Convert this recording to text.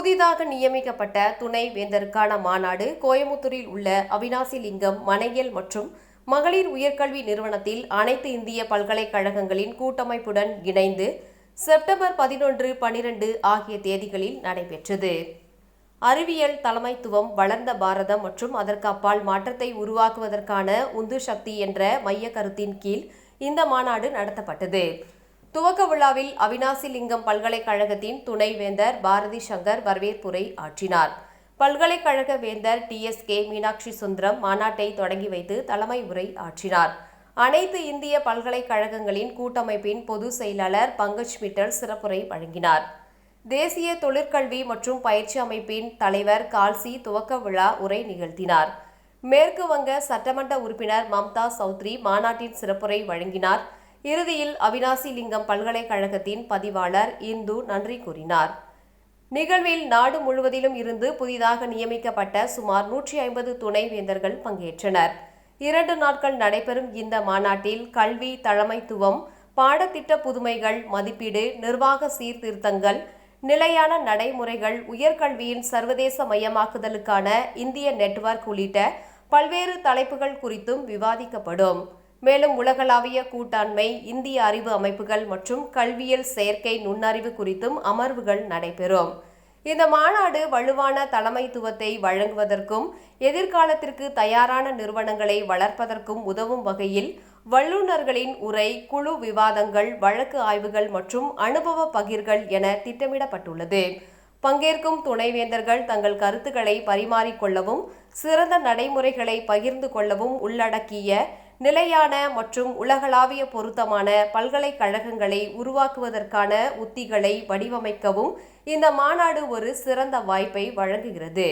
புதிதாக நியமிக்கப்பட்ட துணை வேந்தருக்கான மாநாடு கோயமுத்தூரில் உள்ள அவினாசி லிங்கம் மனையல் மற்றும் மகளிர் உயர்கல்வி நிறுவனத்தில் அனைத்து இந்திய பல்கலைக்கழகங்களின் கூட்டமைப்புடன் இணைந்து செப்டம்பர் பதினொன்று பனிரெண்டு ஆகிய தேதிகளில் நடைபெற்றது. அறிவியல் தலைமைத்துவம் வளர்ந்த பாரதம் மற்றும் அதற்கு அப்பால் மாற்றத்தை உருவாக்குவதற்கான உந்து சக்தி என்ற மைய கருத்தின் கீழ் இந்த மாநாடு நடத்தப்பட்டது. துவக்க விழாவில் அவினாசி லிங்கம் பல்கலைக்கழகத்தின் துணைவேந்தர் பாரதி சங்கர் வரவேற்புரை ஆற்றினார். பல்கலைக்கழக வேந்தர் T. S. K. Meenakshi Sundaram மாநாட்டை தொடங்கி வைத்து தலைமை உரை ஆற்றினார். அனைத்து இந்திய பல்கலைக்கழகங்களின் கூட்டமைப்பின் பொதுச் செயலாளர் பங்கஜ் மிட்டல் சிறப்புரை வழங்கினார். தேசிய தொழிற்கல்வி மற்றும் பயிற்சி அமைப்பின் தலைவர் கால்சி துவக்க விழா உரை நிகழ்த்தினார். மேற்கு வங்க சட்டமன்ற உறுப்பினர் மம்தா சௌத்ரி மாநாட்டின் சிறப்புரை வழங்கினார். இறுதியில் அவினாசி லிங்கம் பல்கலைக்கழகத்தின் பதிவாளர் இந்து நன்றி கூறினார். நிகழ்வில் நாடு முழுவதிலும் இருந்து புதிதாக நியமிக்கப்பட்ட சுமார் நூற்றி ஐம்பது துணைவேந்தர்கள் பங்கேற்றனர். இரண்டு நாட்கள் நடைபெறும் இந்த மாநாட்டில் கல்வி தலைமைத்துவம் பாடத்திட்ட புதுமைகள் மதிப்பீடு நிர்வாக சீர்திருத்தங்கள் நிலையான நடைமுறைகள் உயர்கல்வியின் சர்வதேச மயமாக்குதலுக்கான இந்திய நெட்வொர்க் உள்ளிட்ட பல்வேறு தலைப்புகள் குறித்தும் விவாதிக்கப்படும். மேலும் உலகளாவிய கூட்டாண்மை இந்திய அறிவு அமைப்புகள் மற்றும் கல்வியல் செயற்கை நுண்ணறிவு குறித்தும் அமர்வுகள் நடைபெறும். இந்த மாநாடு வலுவான தலைமைத்துவத்தை வழங்குவதற்கும் எதிர்காலத்திற்கு தயாரான நிறுவனங்களை வளர்ப்பதற்கும் உதவும் வகையில் வல்லுநர்களின் உரை குழு விவாதங்கள் வழக்கு ஆய்வுகள் மற்றும் அனுபவ பகிர்கள் என திட்டமிடப்பட்டுள்ளது. பங்கேற்கும் துணைவேந்தர்கள் தங்கள் கருத்துக்களை பரிமாறிக்கொள்ளவும் சிறந்த நடைமுறைகளை பகிர்ந்து கொள்ளவும் உள்ளடக்கிய நிலையான மற்றும் உலகளாவிய பொருத்தமான பல்கலைக்கழகங்களை உருவாக்குவதற்கான உத்திகளை வடிவமைக்கவும் இந்த மாநாடு ஒரு சிறந்த வாய்ப்பை வழங்குகிறது.